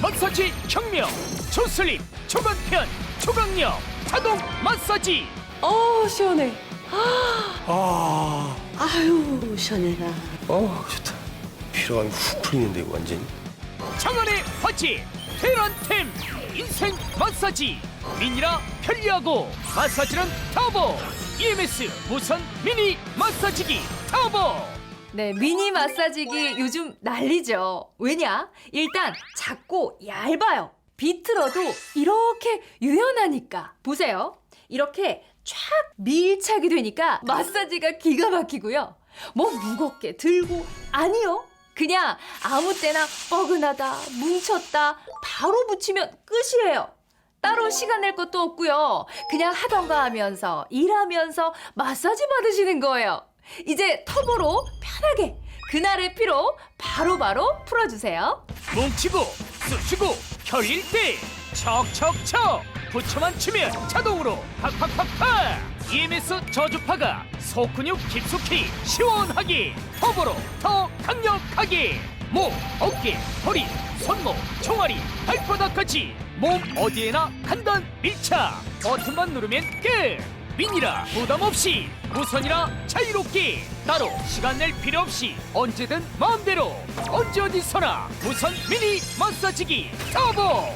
마사지 혁명 초슬림 초간편 초강력 자동 마사지 어 시원해. 아, 아유 시원해라. 어 좋다. 피로감이 훅 풀리는데 이거 완전히. 장안의 화치 테란템 인생 마사지 미니라 편리하고 마사지는 터보 EMS 무선 미니 마사지기 터보 네, 미니 마사지기 요즘 난리죠. 왜냐? 일단 작고 얇아요. 비틀어도 이렇게 유연하니까. 보세요. 이렇게 촥 밀착이 되니까 마사지가 기가 막히고요. 뭐 무겁게 들고 아니요. 그냥 아무 때나 뻐근하다, 뭉쳤다, 바로 붙이면 끝이에요. 따로 시간 낼 것도 없고요. 그냥 하던가 하면서 일하면서 마사지 받으시는 거예요. 이제 터보로 편하게 그날의 피로 바로바로 풀어주세요. 뭉치고 쑤시고 때 척척척 부처만 치면 자동으로 팍팍팍팍! EMS 저주파가 속근육 깊숙이 시원하게 터보로 더 강력하게! 목, 어깨, 허리, 손목, 종아리, 발바닥까지 몸 어디에나 간단 밀착! 버튼만 누르면 끝! 미니라 부담 없이 무선이라 자유롭게 따로 시간 낼 필요 없이 언제든 마음대로 언제 어디서나 무선 미니 마사지기 터보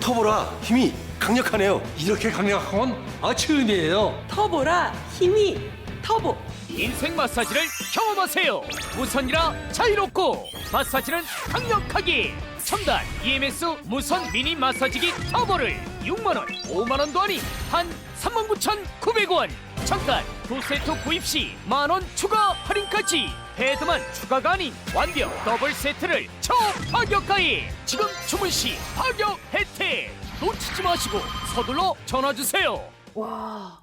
터보라 힘이 강력하네요. 이렇게 강력한 건 아, 처음이에요. 터보라 힘이 터보. 인생 마사지를 경험하세요 무선이라 자유롭고 마사지는 강력하게 첨단 EMS 무선 미니 마사지기 터보를 6만원 5만원도 아닌 한 39,900원 잠깐 두 세트 구입 시 만 원 추가 할인까지 헤드만 추가가 아닌 완벽 더블 세트를 초파격가에 지금 주문 시 파격 혜택 놓치지 마시고 서둘러 전화 주세요 와,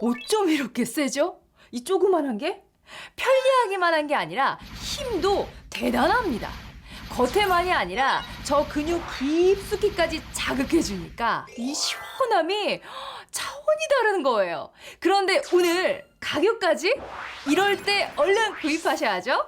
어쩜 이렇게 세죠? 이 조그만한 게? 편리하기만 한 게 아니라 힘도 대단합니다. 겉에만이 아니라 저 근육 깊숙이까지 자극해주니까 이 시원함이 차 다른 거예요. 그런데 오늘 가격까지? 이럴 때 얼른 구입하셔야죠.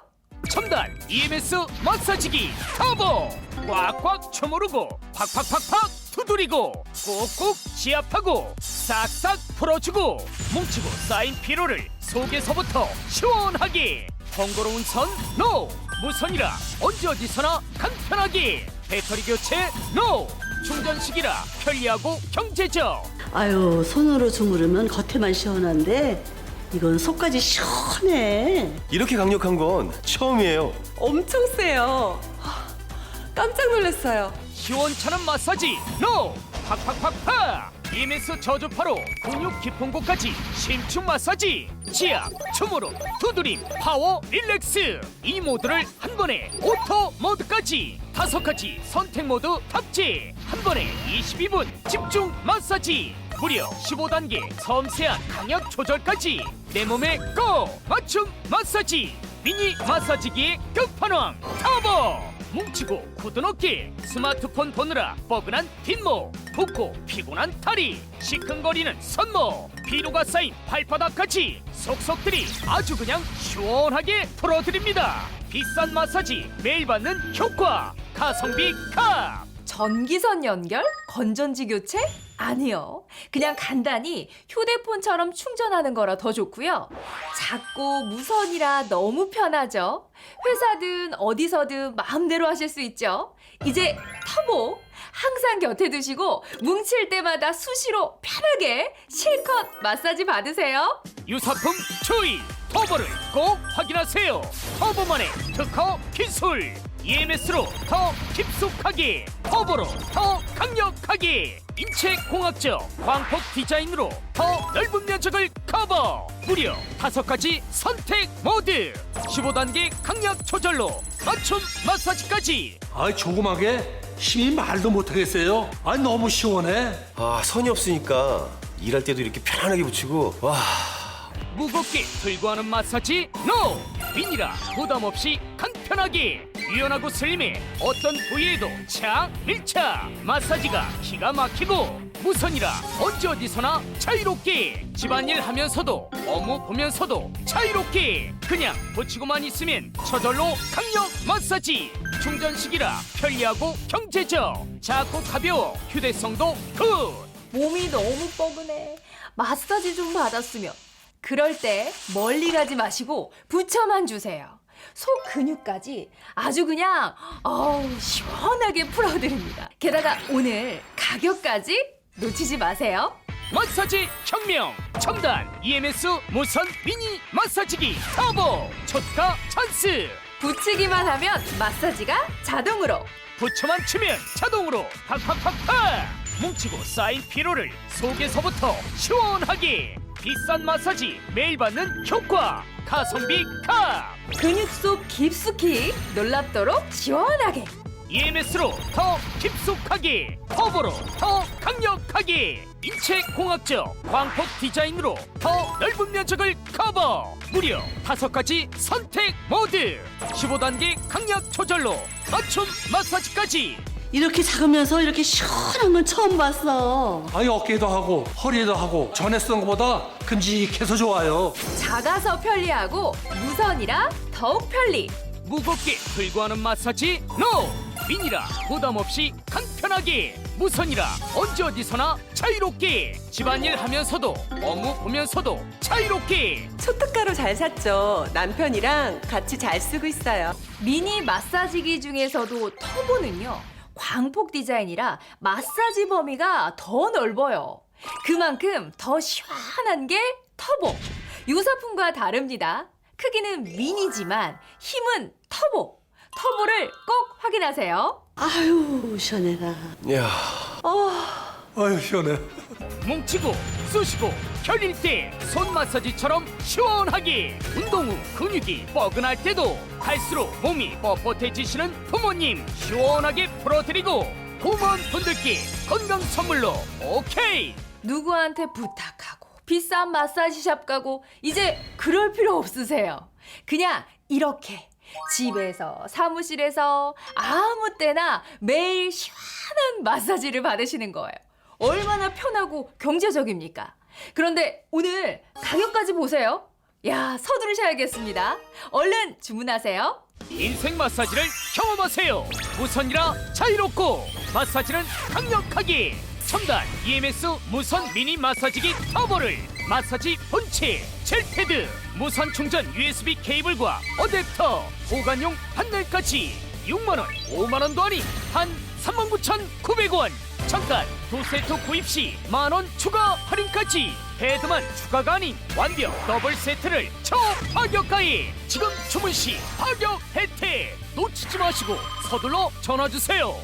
첨단 EMS 마사지기 터보 꽉꽉 쳐무르고 팍팍팍팍 두드리고 꾹꾹 지압하고 싹싹 풀어주고 뭉치고 쌓인 피로를 속에서부터 시원하게 번거로운 선 NO 무선이라 언제 어디서나 간편하게 배터리 교체 NO 충전식이라 편리하고 경제적 아유 손으로 주무르면 겉에만 시원한데 이건 속까지 시원해. 이렇게 강력한 건 처음이에요. 엄청 세요. 깜짝 놀랐어요. 시원찮은 마사지 NO 팍팍팍팍 EMS 저주파로 근육 깊은 곳까지 심층 마사지 지압, 추무름, 두드림, 파워, 릴렉스 이 모드를 한 번에 오토 모드까지 다섯 가지 선택 모드 탑재 한 번에 22분 집중 마사지 무려 15단계 섬세한 강약 조절까지 내 몸에 고 맞춤 마사지 미니 마사지기의 끝판왕 터보 뭉치고 굳은 어깨 스마트폰 보느라 뻐근한 뒷목 붓고 피곤한 다리 시큰거리는 손목 피로가 쌓인 발바닥까지 속속들이 아주 그냥 시원하게 풀어드립니다 비싼 마사지 매일 받는 효과 가성비 값 전기선 연결? 건전지 교체? 아니요. 그냥 간단히 휴대폰처럼 충전하는 거라 더 좋고요. 작고 무선이라 너무 편하죠. 회사든 어디서든 마음대로 하실 수 있죠. 이제 터보 항상 곁에 두시고 뭉칠 때마다 수시로 편하게 실컷 마사지 받으세요. 유사품 주의 터보를 꼭 확인하세요 터보만의 특허 기술 EMS로 더 깊숙하게 터보로 더 강력하게 인체 공학적 광폭 디자인으로 더 넓은 면적을 커버 무려 다섯 가지 선택 모드 15단계 강약 조절로 맞춤 마사지까지 아, 조그맣게 힘이 말도 못하겠어요. 아, 너무 시원해. 아 선이 없으니까 일할 때도 이렇게 편안하게 붙이고 와 무겁게 들고 하는 마사지 NO! 미니라 부담 없이 간편하게 유연하고 슬림해 어떤 부위에도 착 밀착 마사지가 기가 막히고 무선이라 언제 어디서나 자유롭게 집안일 하면서도 업무 보면서도 자유롭게 그냥 붙이고만 있으면 저절로 강력 마사지 충전식이라 편리하고 경제적 작고 가벼워 휴대성도 굿 몸이 너무 뻐근해. 마사지 좀 받았으면. 그럴 때 멀리 가지 마시고 붙여만 주세요. 속 근육까지 아주 그냥 어우 시원하게 풀어드립니다. 게다가 오늘 가격까지 놓치지 마세요. 마사지 혁명 첨단 EMS 무선 미니 마사지기 터보 초가 찬스. 붙이기만 하면 마사지가 자동으로. 붙여만 치면 자동으로 팍팍팍팍. 뭉치고 쌓인 피로를 속에서부터 시원하게. 비싼 마사지 매일 받는 효과 가성비 카! 근육 속 깊숙이 놀랍도록 시원하게. EMS로 더 깊숙하게 터보로 더 강력하게 인체 공학적 광폭 디자인으로 더 넓은 면적을 커버. 무려 다섯 가지 선택 모드 15단계 강약 조절로 맞춤 마사지까지 이렇게 작으면서 이렇게 시원한 건 처음 봤어. 아니 어깨도 하고 허리에도 하고 전에 쓰던 것보다 큼직해서 좋아요. 작아서 편리하고 무선이라 더욱 편리 무겁게 들고 하는 마사지 NO 미니라 부담 없이 간편하게 무선이라 언제 어디서나 자유롭게 집안일 하면서도 업무 보면서도 자유롭게 초특가로 잘 샀죠. 남편이랑 같이 잘 쓰고 있어요. 미니 마사지기 중에서도 터보는요 광폭 디자인이라 마사지 범위가 더 넓어요. 그만큼 더 시원한 게 터보. 유사품과 다릅니다. 크기는 미니지만 힘은 터보. 터보를 꼭 확인하세요. 아유, 시원해라. 야. 아유 시원해. 뭉치고 쑤시고 결릴 때 손 마사지처럼 시원하게 운동 후 근육이 뻐근할 때도 할수록 몸이 뻣뻣해지시는 부모님 시원하게 풀어드리고 부모분들께 건강 선물로 오케이 누구한테 부탁하고 비싼 마사지샵 가고 이제 그럴 필요 없으세요. 그냥 이렇게 집에서 사무실에서 아무 때나 매일 시원한 마사지를 받으시는 거예요. 얼마나 편하고 경제적입니까? 그런데 오늘 가격까지 보세요. 야, 서두르셔야겠습니다. 얼른 주문하세요. 인생 마사지를 경험하세요 무선이라 자유롭고 마사지는 강력하게 첨단 EMS 무선 미니 마사지기 터보를 마사지 본체 젤패드 무선 충전 USB 케이블과 어댑터 보관용 판넬까지 6만 원 5만 원도 아닌 한 39,900원 잠깐 두 세트 구입 시 만 원 추가 할인까지. 헤드만 추가가 아닌 완벽 더블 세트를 초파격가에 지금 주문 시 파격 혜택. 놓치지 마시고 서둘러 전화 주세요